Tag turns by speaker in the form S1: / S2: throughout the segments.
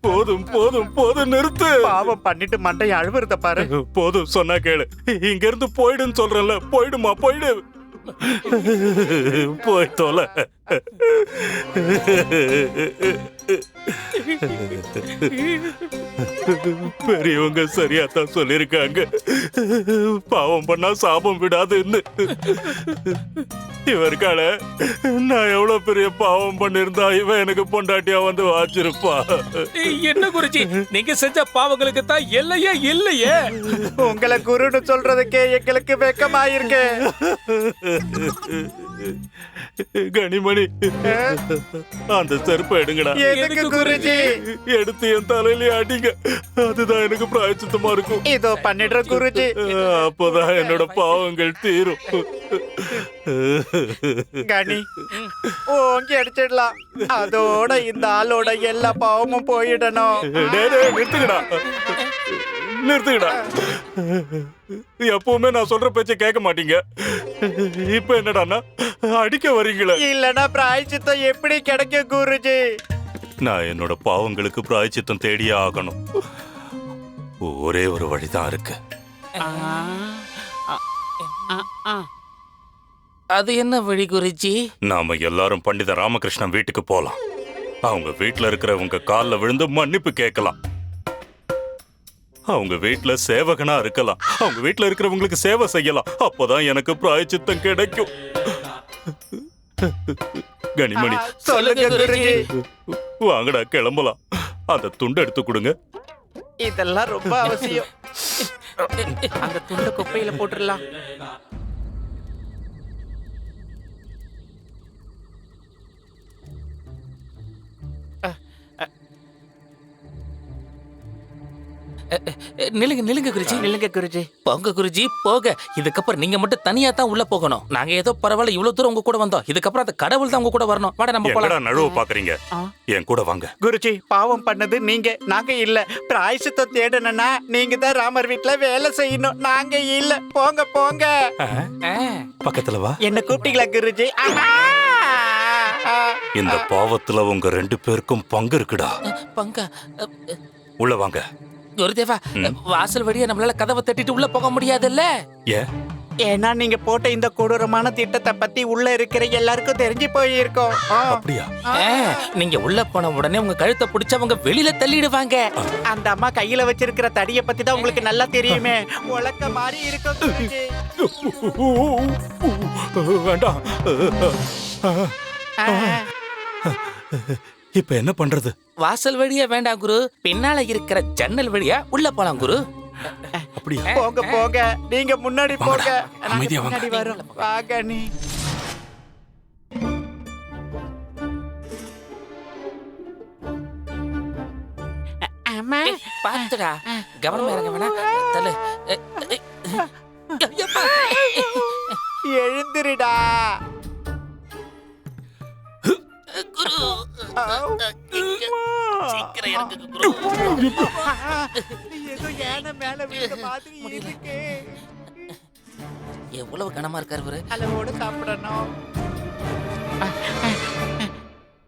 S1: போதும் போதும் போதும் நிறுத்து.
S2: பாவம் பண்ணிட்டு மண்டைய அழுவுறத பாரு.
S1: போதும் சொன்னா கேளு. இங்க இருந்து போயிடுன்னு சொல்றேன்ல போயிடுமா போயிடு. போய் தொலை பெரியவங்க சரியா தான் சொல்லிருக்காங்க பாவம் பண்ணா சாபம் விடாதுன்னு. இவருக்கால நான் எவ்வளவு பெரிய பாவம் பண்ணிருந்தா இவன் எனக்கு பொண்டாட்டியா வந்து வாச்சிருப்பா.
S3: என்ன குருஜி நீங்க செஞ்ச பாவங்களுக்கு தான் எல்லையே இல்லையே.
S2: உங்களை குருன்னு சொல்றதுக்கே எங்களுக்கு வெக்கமாயிருக்கு.
S1: கனிமணி அந்த செருப்பை எடுங்கடா.
S2: எதுக்கு குருஜி?
S1: எடுத்து என் தலையிலே அடிங்க. அதுதான் எனக்கு பிராயச்சித்தமா இருக்கும்.
S2: இதோ பண்ணிடுற குருஜி.
S1: அப்போதான் என்னோட பாவங்கள் தீரும்.
S2: கனி ஓங்கி அடிச்சிடலாம் அதோட இந்த ஆளோட எல்லா பாவமும் போயிடணும்.
S1: டேய், நிறுத்துங்கடா. எப்பவுமே நான் சொல்ற பேச்ச கேட்க மாட்டீங்க. இப்ப என்னடான்னா அடிக்க வரீங்களே
S2: இல்லனா பிராய்ச்சித்தம் எப்படி கிடைக்கும் குருஜி?
S1: நான் என்னோட பாவங்களுக்கு பிராயச்சித்தம் தேடியே ஆகணும். ஒரே ஒரு வழிதான் இருக்கு.
S3: அது என்ன வழி குருஜி?
S1: நாம எல்லாரும் பண்டித ராமகிருஷ்ணன் வீட்டுக்கு போலாம். அவங்க வீட்ல இருக்கிறவங்க கால்ல விழுந்து மன்னிப்பு கேட்கலாம். அவங்க வீட்ல சேவகனா இருக்கலாம். அவங்க வீட்ல இருக்கிறவங்களுக்கு சேவை செய்யலாம். அப்பதான் எனக்கு பிராயச்சித்தம் கிடைக்கும். கனிமணி
S2: சொல்லுங்க குருஜி.
S1: வாங்கடா கிளம்பலாம். அந்த துண்டு எடுத்து கொடுங்க.
S2: இதெல்லாம் ரொம்ப அவசியம். அந்த துண்டை குப்பையில போட்டுடலாம்
S3: நிலுங்க நிலுங்க குருஜி.
S2: நில்லுங்க குருஜி.
S3: போங்க குருஜி போக இதுக்கப்புறம் நீங்க மட்டும் தனியா தான் உள்ள போகணும். நாங்க ஏதோ பரவாயில்ல இவ்வளவு தூரம் உங்க கூட வந்தோம். இதுக்கப்புறம் அந்த கடவுள் தான் உங்க கூட வரணும். வாட நம்ம போலாம்.
S1: நழுவ பாக்குறீங்க. என் கூட வாங்க.
S2: குருஜி பாவம் பண்ணது நீங்க. நாங்க இல்ல. பிராயசித்தம் தேடணும்னா நீங்க தான் ராமர் வீட்ல வேலை செய்யணும். நாங்க இல்ல. போங்க போங்க.
S1: பக்கத்துல வா.
S2: என்ன கூப்பிட்டீங்களா குருஜி.
S1: இந்த பாவத்துல உங்க ரெண்டு பேருக்கும் பங்கு இருக்குடா.
S3: பங்கா
S1: உள்ள வாங்க.
S3: குருதேவா வாசல் வழியா நம்மளால கதவை தட்டிட்டு உள்ள போக முடியாதுல்ல?
S1: ஏன்
S2: ஏன்னா நீங்க போட்ட இந்த கொடூரமான திட்டத்தை பத்தி உள்ள இருக்கிற எல்லாருக்கும் தெரிஞ்சு போயிருக்கோம். ஆ.
S1: அப்படியா?
S3: நீங்க உள்ள போன உடனே உங்க கழுத்தை பிடிச்சு அவங்க வெளியில தள்ளிடுவாங்க.
S2: அந்த அம்மா கையில வச்சிருக்கிற தடிய பத்தி தான் உங்களுக்கு நல்லா தெரியுமே. உலக்க மாதிரி இருக்கும்.
S1: வேண்டாம். இப்ப என்ன பண்றது?
S3: வாசல் வழியா வேண்டாம் குரு. பின்னால இருக்கிற ஜன்னல் வழியா உள்ள போலாம் குரு.
S1: அப்படியா
S2: போங்க போங்க. நீங்க முன்னாடி போங்க.
S1: அமைதியா வாங்க.
S2: வரோம். வாங்க நீ. அம்மா.
S3: பாத்துடா. கவனமா இறங்க வேணா தள்ளு.
S2: எழுந்திருடா.
S3: குரு
S2: ஆவ்.
S3: சீக்கிரம் இறங்குங்க குரு
S2: ஏதோ யானை மேல விழுந்த மாதிரி இருக்கு.
S3: எவ்வளவு கனமா இருக்காரு இவரு?
S2: அளவோட சாப்பிடணும்.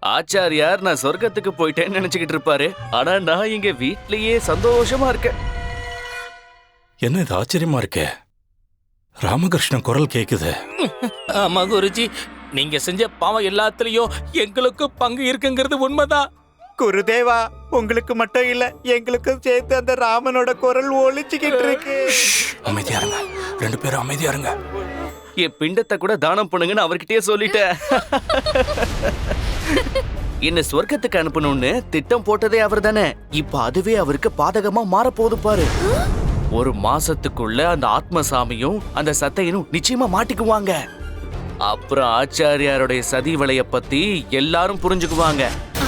S4: ஆச்சாரியார் நான் சொர்க்கத்துக்கு போயிட்டேன்னு நினைச்சுக்கிட்டு இருப்பாரு. ஆனா நான் இங்க வீட்லயே சந்தோஷமா இருக்கேன்.
S1: என்ன இது ஆச்சரியமா இருக்கே? ராமகிருஷ்ணன் குரல் கேக்குது.
S3: ஆமா குருஜி. நீங்க செஞ்ச பாவம் எல்லாத்துலயும் எங்களுக்கு பங்கு இருக்குங்கிறது உண்மைதான்.
S2: குருதேவா உங்களுக்கு மட்டும் இல்ல எங்களுக்கும் சேர்த்து அந்த ராமனோட குரல் ஒலிச்சுக்கிட்டு இருக்கு.
S1: அமைதியா இருங்க. ரெண்டு பேரும் அமைதியா இருங்க.
S4: என் பிண்டத்தை கூட தானம் பண்ணுங்கன்னு அவர்கிட்டயே சொல்லிட்டேன். என்ன சொர்க்கத்துக்கு அனுப்பணும்னு திட்டம் போட்டதே அவர் தானே இப்ப அதுவே அவருக்கு பாதகமா மாறப்போகுது பாரு. ஒரு மாசத்துக்குள்ள அந்த ஆத்மசாமியும் அந்த சத்தையனும் நிச்சயமா மாட்டிக்குவாங்க. அப்புறம் ஆச்சாரியாருடைய சதி வலைய பத்தி எல்லாரும் புரிஞ்சுக்குவாங்க.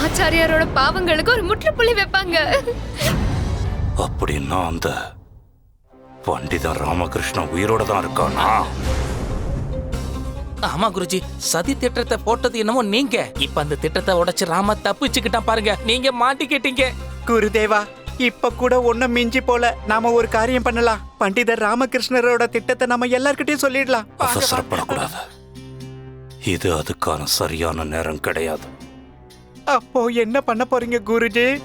S5: ஆச்சாரியாரோட பாவங்களுக்கு ஒரு முற்றுப்புள்ளி வைப்பாங்க.
S1: அப்படின்னா அந்த பண்டிதன் ராமகிருஷ்ணன் உயிரோட தான் இருக்கானா?
S3: ஆமா குருஜி சதி திட்டத்தை போட்டது என்னமோ நீங்க. இப்ப அந்த திட்டத்தை உடைச்சு ராம தப்பிச்சுக்கிட்டான் பாருங்க. நீங்க மாட்டிக்கிட்டீங்க.
S2: குருதேவா இப்ப கூட ஒண்ணும் மிஞ்சி போல நாம ஒரு காரியம் பண்ணலாம். பண்டிதர் ராமகிருஷ்ணரோட திட்டத்தை நம்ம எல்லார்கிட்டயும் சொல்லிடலாம்.
S1: அவசரப்படக்கூடாது. இது அதுக்கான சரியான நேரம் கிடையாது.
S2: அப்போ என்ன பண்ண போறீங்க குருஜி?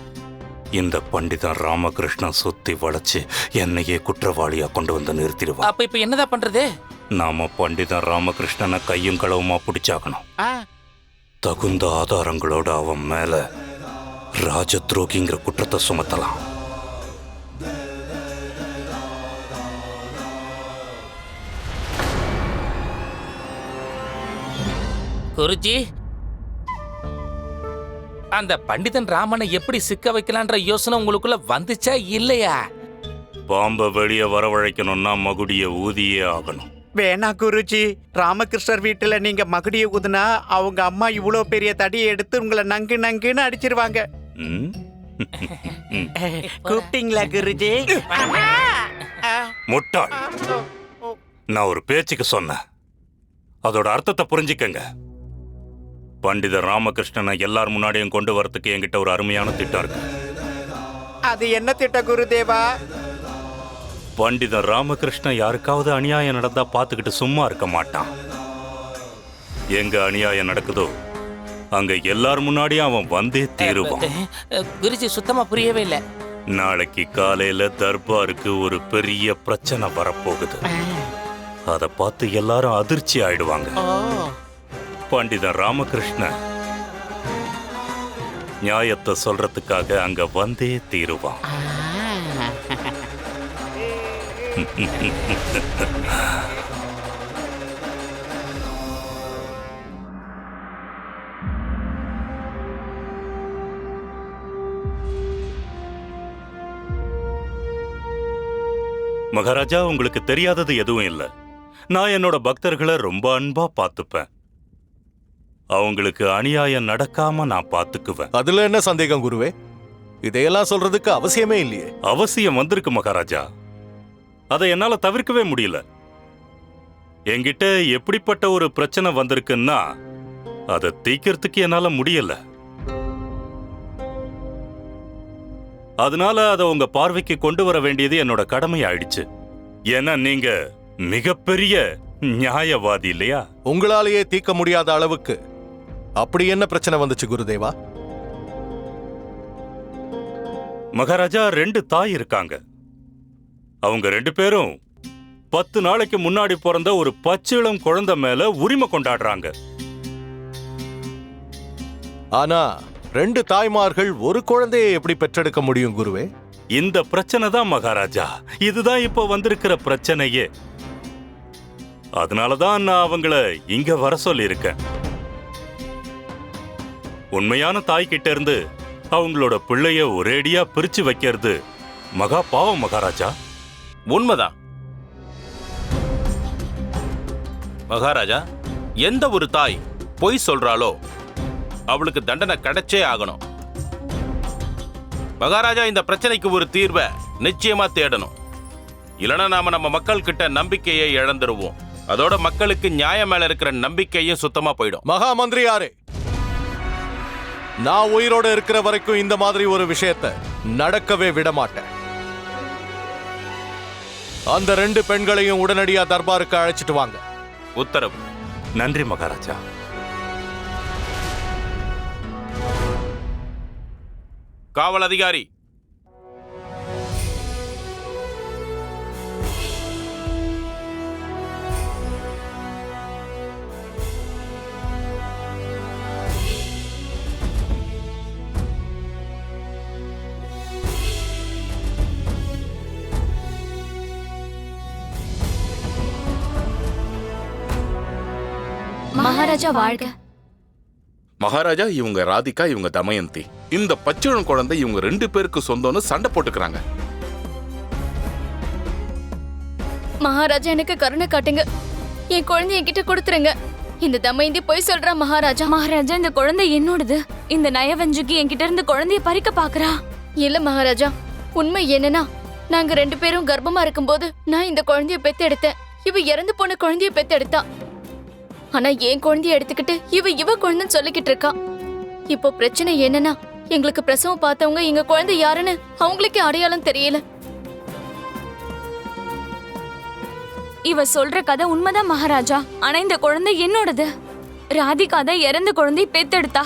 S1: இந்த பண்டிதன் ராமகிருஷ்ணன் சுத்தி வளைச்சு என்னையே குற்றவாளியா கொண்டு வந்து நிறுத்திடுவான்.
S3: அப்ப இப்ப என்னதான் பண்றது?
S1: நாம பண்டிதன் ராமகிருஷ்ணனை கையும் களவுமா பிடிச்சாக்கணும்.
S2: ஆ,
S1: தகுந்த ஆதாரங்களோட அவன் மேல ராஜ துரோகிங்கிற குற்றத்தை சுமத்தலாம்.
S3: குருஜி. அந்த பண்டிதன் ராமனை எப்படி சிக்க வைக்கலான்ற யோசனை உங்களுக்குள்ள வந்துச்சா இல்லையா?
S1: பாம்பை வெளியே வரவழைக்கணும்னா மகுடிய ஊதியே ஆகணும்.
S2: வேணா குருஜி ராமகிருஷ்ணர் வீட்டுல நீங்க மகுடிய ஊதுனா அவங்க அம்மா இவ்வளோ பெரிய தடியை எடுத்து உங்களை நங்கு நங்குன்னு அடிச்சிருவாங்க.
S1: ம்?
S2: கூப்பிட்டீங்களா குருஜி?
S1: முட்டாள். நான் ஒரு பேச்சுக்கு சொன்னேன். அதோட அர்த்தத்தை புரிஞ்சுக்கங்க. பண்டித ராமகிருஷ்ணனை எல்லார் முன்னாடியும் கொண்டு வரதுக்கு என்கிட்ட ஒரு அருமையான திட்டம் இருக்கு.
S2: அது என்ன திட்ட குருதேவா?
S1: பண்டிதன் ராமகிருஷ்ணன் யாருக்காவது அநியாயம் நடந்தா பார்த்துக்கிட்டு சும்மா இருக்க மாட்டான். எங்க அநியாயம் நடக்குதோ அங்க எல்லார் முன்னாடியும் அவன் வந்தே தீருவான்.
S3: குருஜி சுத்தமா புரியவே இல்லை.
S1: நாளைக்கு காலையில தர்பாருக்கு ஒரு பெரிய பிரச்சனை வரப்போகுது. அத பார்த்து எல்லாரும் அதிர்ச்சி ஆயிடுவாங்க. பண்டிதன் ராமகிருஷ்ணன். நியாயத்தை சொல்றதுக்காக அங்க வந்தே தீருவான். மகாராஜா உங்களுக்கு தெரியாதது எதுவும் இல்லை. நான் என்னோட பக்தர்களை ரொம்ப அன்பா பார்த்துப்பேன். அவங்களுக்கு அநியாயம் நடக்காம நான் பார்த்துக்குவேன்.
S6: அதுல என்ன சந்தேகம் குருவே? இதையெல்லாம் சொல்றதுக்கு அவசியமே இல்லையே.
S1: அவசியம் வந்திருக்கு மகாராஜா. அதை என்னால தவிர்க்கவே முடியல. என்கிட்ட எப்படிப்பட்ட ஒரு பிரச்சனை வந்திருக்குன்னா அதை தீக்கிறதுக்கு என்னால முடியல. அதனால அதை உங்க பார்வைக்கு கொண்டு வர வேண்டியது என்னோட கடமை ஆயிடுச்சு. ஏன்னா நீங்க மிகப்பெரிய நியாயவாதி இல்லையா?
S6: உங்களாலேயே தீர்க்க முடியாத அளவுக்கு அப்படி என்ன பிரச்சனை வந்துச்சு குருதேவா?
S1: மகாராஜா ரெண்டு தாய் இருக்காங்க. அவங்க ரெண்டு பேரும் பத்து நாளைக்கு முன்னாடி பிறந்த ஒரு பச்சிளம் குழந்தை மேல உரிமை கொண்டாடுறாங்க.
S6: ஆனா ரெண்டு தாய்மார்கள் ஒரு குழந்தையை எப்படி பெற்றெடுக்க முடியும் குருவே?
S1: இந்த பிரச்சனை தான் மகாராஜா. இதுதான் இப்போ வந்திருக்கிற பிரச்சனையே. அதனாலதான் நான் அவங்கள இங்க வர சொல்லியிருக்கேன். உண்மையான தாய் கிட்ட இருந்து அவங்களோட பிள்ளைய ஒரேடியா பிரிச்சு வைக்கிறது. மகா பாவம் மகாராஜா.
S7: உண்மைதான் மகாராஜா எந்த ஒரு தாய் பொய் சொல்றாளோ அவளுக்கு தண்டனை கிடைச்சே ஆகணும். மகாராஜா இந்த பிரச்சனைக்கு ஒரு தீர்வை நிச்சயமா தேடணும். இல்லைன்னா நாம நம்ம மக்கள் கிட்ட நம்பிக்கையை இழந்துருவோம். அதோட மக்களுக்கு நியாயம் மேல இருக்கிற நம்பிக்கையும் சுத்தமா போயிடும்.
S6: மகா மந்திரியாரே நான் உயிரோட இருக்கிற வரைக்கும் இந்த மாதிரி ஒரு விஷயத்தை நடக்கவே விட மாட்டேன் அந்த ரெண்டு பெண்களையும் உடனடியா தர்பாருக்கு அழைச்சிட்டு வாங்க.
S7: உத்தரவு.
S1: நன்றி மகாராஜா.
S7: காவல் அதிகாரி
S5: மகாராஜா வாழ்க.
S8: மகாராஜா இவங்க ராதிகா இவங்க தமயந்தி. இந்த பச்சிளம் குழந்தை இவங்க ரெண்டு பேருக்கு சொந்தம்னு சண்டை போட்டுக்கிறாங்க.
S5: மகாராஜா எனக்கு கருணை காட்டுங்க. என் குழந்தை என்கிட்ட கொடுத்துருங்க. இந்த தமயந்தி போய் சொல்றா மகாராஜா.
S9: மகாராஜா இந்த குழந்தை என்னோடது. இந்த நயவஞ்சுக்கு என்கிட்ட இருந்து குழந்தைய பறிக்க பாக்குறா.
S5: இல்ல மகாராஜா. உண்மை என்னன்னா நாங்க ரெண்டு பேரும் கர்ப்பமா இருக்கும்போது நான் இந்த குழந்தைய பெத்தெடுத்தேன். இவ இறந்து போன குழந்தைய பெத்தெடுத்தா. ஆனா என் குழந்தைய எடுத்துக்கிட்டு இவ இவ குழந்தைன்னு சொல்லிக்கிட்டு இருக்கா. இப்போ பிரச்சனை என்னன்னா எங்களுக்கு பிரசவம் பார்த்தவங்க எங்க குழந்தை யாருன்னு அவங்களுக்கே அடையாளம் தெரியல.
S9: இவ சொல்ற கதை உண்மைதான் மகாராஜா. ஆனா இந்த குழந்தை என்னோடது? ராதிகா தான் இறந்த குழந்தை பெத்தெடுத்தா?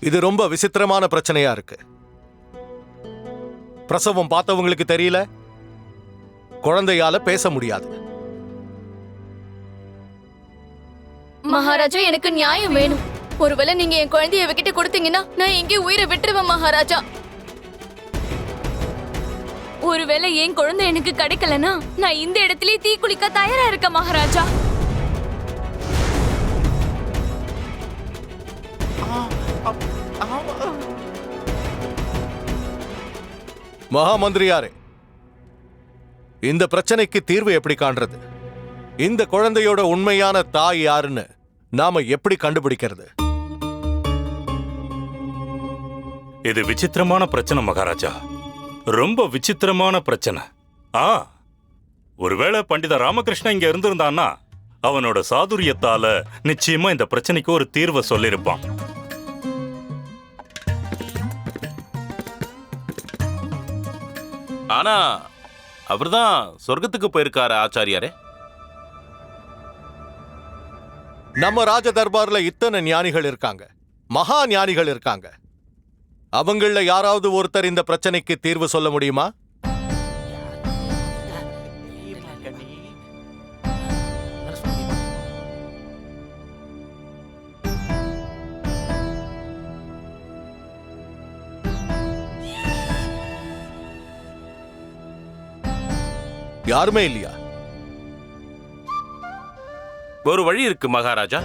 S6: இது ரொம்ப விசித்திரமான பிரச்சனையா இருக்கு. பிரசவம் பார்த்தவங்களுக்கு தெரியல குழந்தையால பேச முடியாது.
S5: மகாராஜா எனக்கு நியாயம் வேணும். ஒருவேளை நீங்க என் குழந்தைய இவகிட்ட கொடுத்தீங்கன்னா நான் எங்கே உயிரை விட்டுருவேன் மகாராஜா.
S9: ஒருவேளை என் குழந்தை எனக்கு கிடைக்கலனா நான் இந்த இடத்திலே தீ குளிக்க தயாரா இருக்க மகாராஜா.
S6: மகாமந்திரியாரே இந்த பிரச்சனைக்கு தீர்வு எப்படி காண்றது? இந்த குழந்தையோட உண்மையான தாய் யாருன்னு நாம எப்படி கண்டுபிடிக்கிறது?
S1: இது விசித்திரமான பிரச்சனை மகாராஜா. ரொம்ப விசித்திரமான பிரச்சனை. ஆ ஒருவேளை பண்டித ராமகிருஷ்ணன் இங்க இருந்திருந்தான்னா அவனோட சாதுரியத்தால நிச்சயமா இந்த பிரச்சனைக்கு ஒரு தீர்வை சொல்லியிருப்பான்.
S7: ஆனா அவர்தான் சொர்க்கத்துக்கு போயிருக்காரு ஆச்சாரியாரே.
S6: நம்ம ராஜ தர்பார்ல இத்தனை ஞானிகள் இருக்காங்க. மகா ஞானிகள் இருக்காங்க. அவங்கள யாராவது ஒருத்தர் இந்த பிரச்சனைக்கு தீர்வு சொல்ல முடியுமா? யாருமே இல்லையா?
S7: ஒரு வழி இருக்கு மகாராஜா.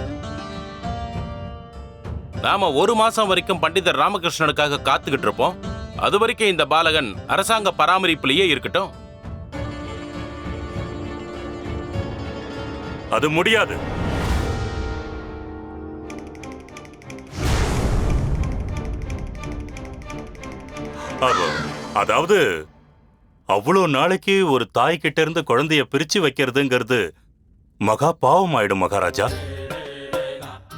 S7: நாம ஒரு மாசம் வரைக்கும் பண்டிதர் ராமகிருஷ்ணனுக்காக காத்துக்கிட்டு இருப்போம். அது வரைக்கும் இந்த பாலகன் அரசாங்க பராமரிப்பிலேயே இருக்கட்டும்.
S1: அது முடியாது. அதாவது அவ்வளோ நாளைக்கு ஒரு தாய் கிட்ட இருந்து குழந்தைய பிரிச்சு வைக்கிறதுங்கிறது மகா பாவம் ஆயிடும் மகாராஜா.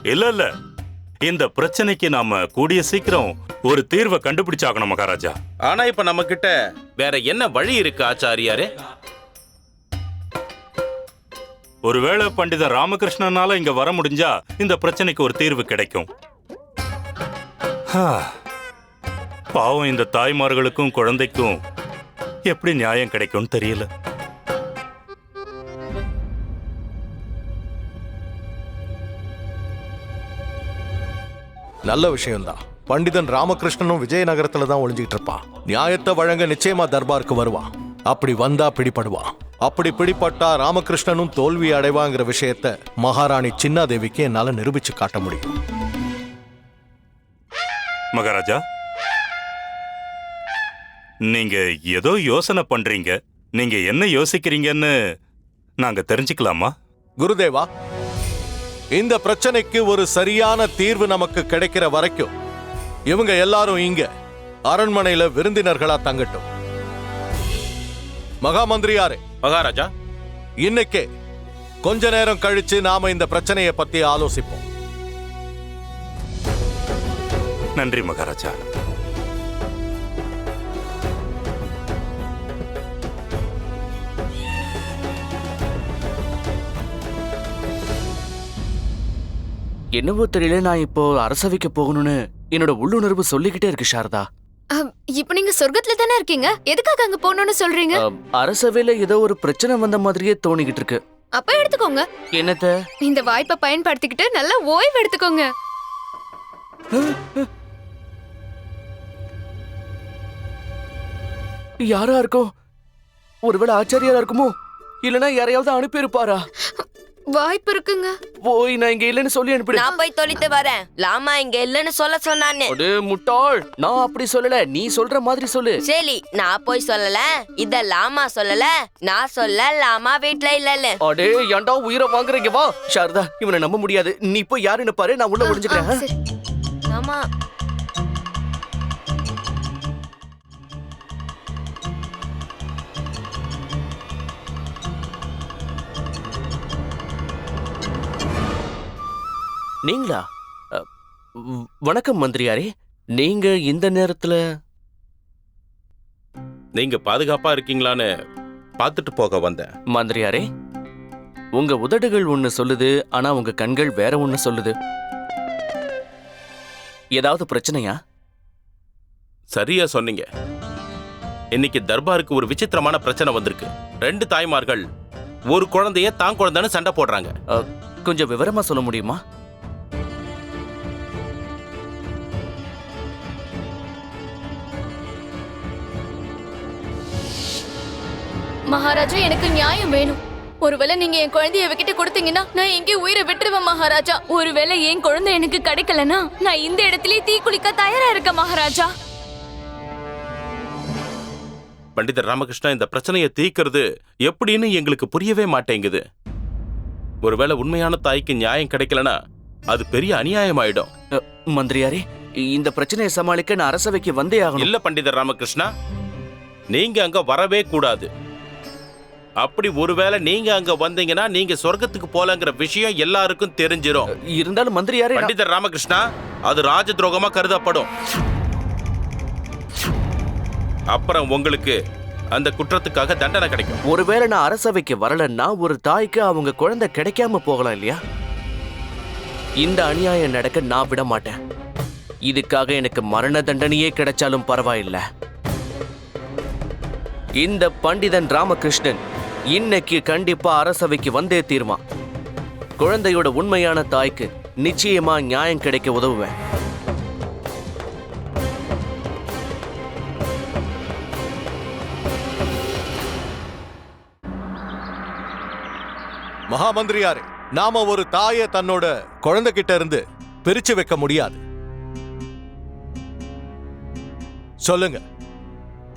S1: இல்ல இல்ல. இந்த பிரச்சனைக்கு நாம கூடிய சீக்கிரம் ஒரு தீர்வை கண்டுபிடிச்சாகணும் மகாராஜா.
S7: ஆனா இப்ப நம்ம கிட்ட வேற என்ன வழி இருக்கு ஆச்சாரியாரே?
S1: ஒருவேளை பண்டித ராமகிருஷ்ணனால இங்க வர முடிஞ்சா இந்த பிரச்சனைக்கு ஒரு தீர்வு கிடைக்கும். பாவம் இந்த தாய்மார்களுக்கும் குழந்தைக்கும் எப்படி நியாயம் கிடைக்கும்னு தெரியல.
S6: நல்ல விஷயம்தான். பண்டிதன் ராமகிருஷ்ணனும் விஜயநகரத்துல தான் ஒளிஞ்சிட்டு இருப்பான். நியாயத்தை வழங்க நிச்சயமா தர்பாருக்கு வருவான். அப்படி வந்தா பிடிபடுவான். அப்படி பிடிபட்டா ராமகிருஷ்ணனும் தோல்வி அடைவாங்கிற விஷயத்த மகாராணி சின்னாதேவிக்கு என்னால நிரூபிச்சு காட்ட முடியும்.
S1: மகாராஜா நீங்க ஏதோ யோசனை பண்றீங்க. நீங்க என்ன யோசிக்கிறீங்கன்னு நாங்க தெரிஞ்சுக்கலாமா?
S6: குருதேவா இந்த பிரச்சனைக்கு ஒரு சரியான தீர்வு நமக்கு கிடைக்கிற வரைக்கும் இவங்க எல்லாரும் இங்க அரண்மனையில விருந்தினர்களா தங்கட்டும். மகாமந்திரியாரே
S7: மகாராஜா.
S6: இன்னைக்கே கொஞ்ச நேரம் கழிச்சு நாம இந்த பிரச்சனையை பத்தி ஆலோசிப்போம்.
S1: நன்றி மகாராஜா.
S4: என்னவோ தெரியல நான் இப்போ அரசவைக்கு போகணும்னு என்னோட உள்ளுணர்வு சொல்லிக்கிட்டே இருக்கு சாரதா.
S5: இப்ப நீங்க சொர்க்கத்துல தானே இருக்கீங்க? எதுக்காக அங்க போகணும்னு சொல்றீங்க?
S4: அரசவையில ஏதோ ஒரு பிரச்சனை வந்த மாதிரியே தோணிக்கிட்டு இருக்கு.
S5: அப்ப எடுத்துக்கோங்க.
S4: என்னத்த?
S5: இந்த வாய்ப்பை பயன்படுத்திக்கிட்டு நல்லா ஓய்வு எடுத்துக்கோங்க.
S4: யாரா இருக்கும்? ஒருவேளை ஆச்சாரியாரா இருக்குமோ? இல்லனா யாரையாவது அனுப்பியிருப்பாரா?
S5: வாய்ப்பு இருக்குங்க.
S4: போய் நான் இங்க இல்லைன்னு சொல்லி அனுப்பிடு.
S10: நான் போய் தொலைத்து வரேன். லாமா இங்க இல்லைன்னு சொல்ல சொன்னானே
S4: அடே முட்டாள். நான் அப்படி சொல்லல. நீ சொல்ற மாதிரி சொல்லு.
S10: சரி நான் போய் சொல்லல. இத லாமா சொல்லல. நான் சொல்ல லாமா வீட்ல இல்லல
S4: அடே ஏன்டா உயிரை வாங்குறீங்க? வா. சாரதா இவனை நம்ப முடியாது. நீ போய் யாருன்னு பாரு. நான் உள்ள
S5: ஆ,
S4: ஒளிஞ்சுக்கிறேன். நீங்களா? வணக்கம் மந்திரியாரே. நீங்க இந்த நேரத்துல?
S7: நீங்க பாதுகாப்பா இருக்கீங்களான்னு பார்த்துட்டு போக வந்தேன்.
S4: மந்திரியாரே உங்க உதடுகள் ஒண்ணு சொல்லுது ஆனா உங்க கண்கள் வேற ஒண்ணு சொல்லுது. ஏதாவது பிரச்சனையா?
S7: சரியா சொன்னீங்க. இன்னைக்கு தர்பாருக்கு ஒரு விசித்திரமான பிரச்சனை வந்திருக்கு. ரெண்டு தாய்மார்கள் ஒரு குழந்தைய தான் குழந்தைன்னு சண்டை போடுறாங்க.
S4: கொஞ்சம் விவரமா சொல்ல முடியுமா?
S5: மகாராஜா எனக்கு நியாயம் வேணும். ஒருவேளை நீங்க என் குழந்தைய இவகிட்ட கொடுத்தீங்கன்னா நான் எங்கே உயிரை விட்டுருவேன் மகாராஜா.
S9: ஒருவேளை என் குழந்தை எனக்கு கிடைக்கலனா நான் இந்த இடத்துலயே தீ குளிக்க தயாரா இருக்கேன் மகாராஜா.
S7: பண்டிதர் ராமகிருஷ்ணா இந்த பிரச்சனையை தீர்க்கிறது எப்படின்னு எங்களுக்கு புரியவே மாட்டேங்குது. ஒருவேளை உண்மையான தாய்க்கு நியாயம் கிடைக்கலனா அது பெரிய அநியாயமாயிடும்.
S4: அ, மந்திரியாரே இந்த பிரச்சனையை சமாளிக்க நான் அரசவைக்கு வந்தே ஆகணும்.
S7: இல்ல பண்டிதர் ராமகிருஷ்ணா. நீங்க அங்க வரவே கூடாது. அப்படி ஒருவேளை நீங்க அங்க வந்தீங்கன்னா நீங்க சொர்க்கத்துக்கு போலங்கிற விஷயம் எல்லாருக்கும் தெரிஞ்சிரும்.
S4: இருந்தாலும் மந்திரியாரே நான்-
S7: பண்டிதர் ராமகிருஷ்ணா அது ராஜ துரோகமா கருதப்படும். அப்புறம் உங்களுக்கு அந்த குற்றத்துக்காக தண்டனை கிடைக்கும்.
S4: ஒருவேளை நான் அரசவைக்கு வரலன்னா ஒரு தாய்க்கு அவங்க குழந்தை கிடைக்காம போகலாம் இல்லையா? இந்த அநியாயம் நடக்க நான் விட மாட்டேன். இதுக்காக எனக்கு மரண தண்டனையே கிடைச்சாலும் பரவாயில்ல. இந்த பண்டிதன் ராமகிருஷ்ணன் இன்னைக்கு கண்டிப்பா அரசவைக்கு வந்தே தீர்வான் குழந்தையோட உண்மையான தாய்க்கு நிச்சயமா நியாயம் கிடைக்க உதவுவேன்.
S6: மகாமந்திரியாரே நாம ஒரு தாயை தன்னோட குழந்தைகிட்ட இருந்து பிரிச்சு வைக்க முடியாது. சொல்லுங்க.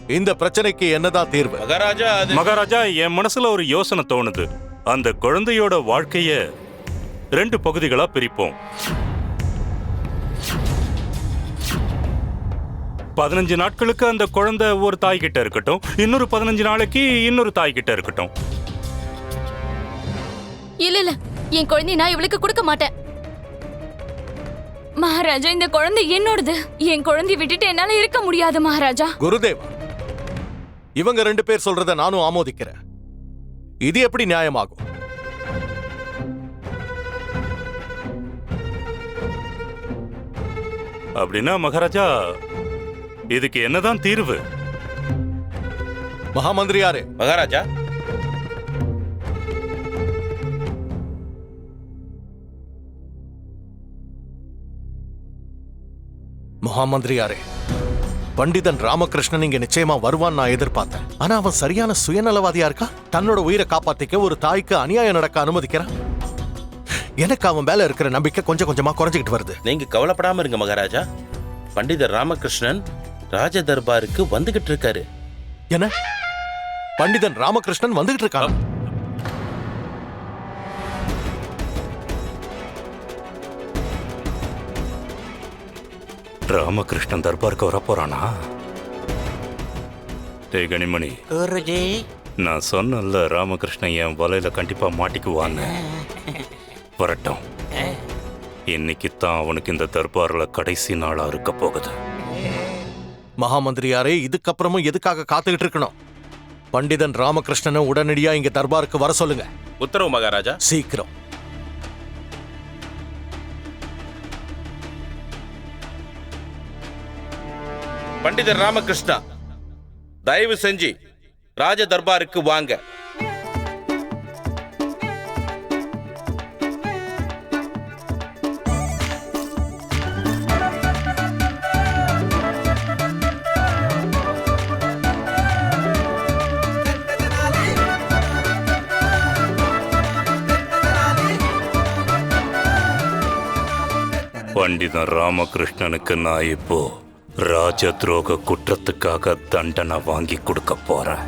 S6: இந்த பிரச்சனைக்கு என்னதான் தீர்வு?
S7: மகாராஜா அது
S1: மகாராஜா என் மனசுல ஒரு யோசனை தோணுது. அந்த குழந்தையோட வாழ்க்கைய ரெண்டு பகுதிகளா பிரிப்போம். பதினஞ்சு நாட்களுக்கு அந்த குழந்தை ஒரு தாய் கிட்ட இருக்கட்டும் இன்னொரு பதினஞ்சு நாளைக்கு இன்னொரு தாய் கிட்ட இருக்கட்டும்.
S5: இல்ல இல்ல என் குழந்தைய நான் இவளுக்கு கொடுக்க மாட்டேன்.
S9: மகாராஜா இந்த குழந்தை என்னோடது. என் குழந்தைய விட்டுட்டு என்னால இருக்க முடியாது மகாராஜா.
S6: குருதேவா இவங்க ரெண்டு பேர் சொல்றத நானும் ஆமோதிக்கிறேன். இது எப்படி நியாயமாகும்?
S1: அப்படின்னா மகாராஜா இதுக்கு என்னதான் தீர்வு?
S6: மகாமந்திரியாரே.
S7: மகாராஜா.
S6: மகாமந்திரியாரே. பண்டிதன் ராமகிருஷ்ணன் இங்க நிச்சயமா வருவான் நான் எதிர்பார்த்தேன். ஆனா அவன் சரியான சுயநலவாதியா இருக்கா? தன்னோட உயிரை காப்பாத்திக்க ஒரு தாய்க்கு அநியாயம் நடக்க அனுமதிக்கிறான்? எனக்கு அவன் மேல இருக்கிற நம்பிக்கை கொஞ்சம் கொஞ்சமா குறைஞ்சிக்கிட்டு வருது.
S7: நீங்க கவலைப்படாம இருங்க மகாராஜா. பண்டிதர் ராமகிருஷ்ணன் ராஜ தர்பாருக்கு வந்துகிட்டு இருக்காரு.
S6: என்ன? பண்டிதன் ராமகிருஷ்ணன் வந்துகிட்டு இருக்கான்
S1: ராமகிருஷ்ணன் தர்பாருக்கு வரப்போறானா? டேய் கனிமணி.
S2: குருஜி.
S1: நான் சொன்னேன்ல ராமகிருஷ்ணன் என் வலையில கண்டிப்பா மாட்டிக்குவான்னு. வரட்டும். இன்னைக்கு தான் அவனுக்கு இந்த தர்பார்ல கடைசி நாளா இருக்க போகுது.
S6: மகாமந்திரியாரே இதுக்கப்புறமும் எதுக்காக காத்துக்கிட்டு இருக்கணும்? பண்டிதன் ராமகிருஷ்ணனை உடனடியா இங்க தர்பாருக்கு வர சொல்லுங்க.
S7: உத்தரவு மகாராஜா.
S6: சீக்கிரம்.
S7: பண்டிதர் ராமகிருஷ்ணா தயவு செஞ்சு ராஜ தர்பாருக்கு வாங்க.
S1: பண்டிதன் ராமகிருஷ்ணனுக்கு நான் இப்போ ராஜ துரோக குற்றத்துக்காக தண்டனை வாங்கி கொடுக்க போறேன்.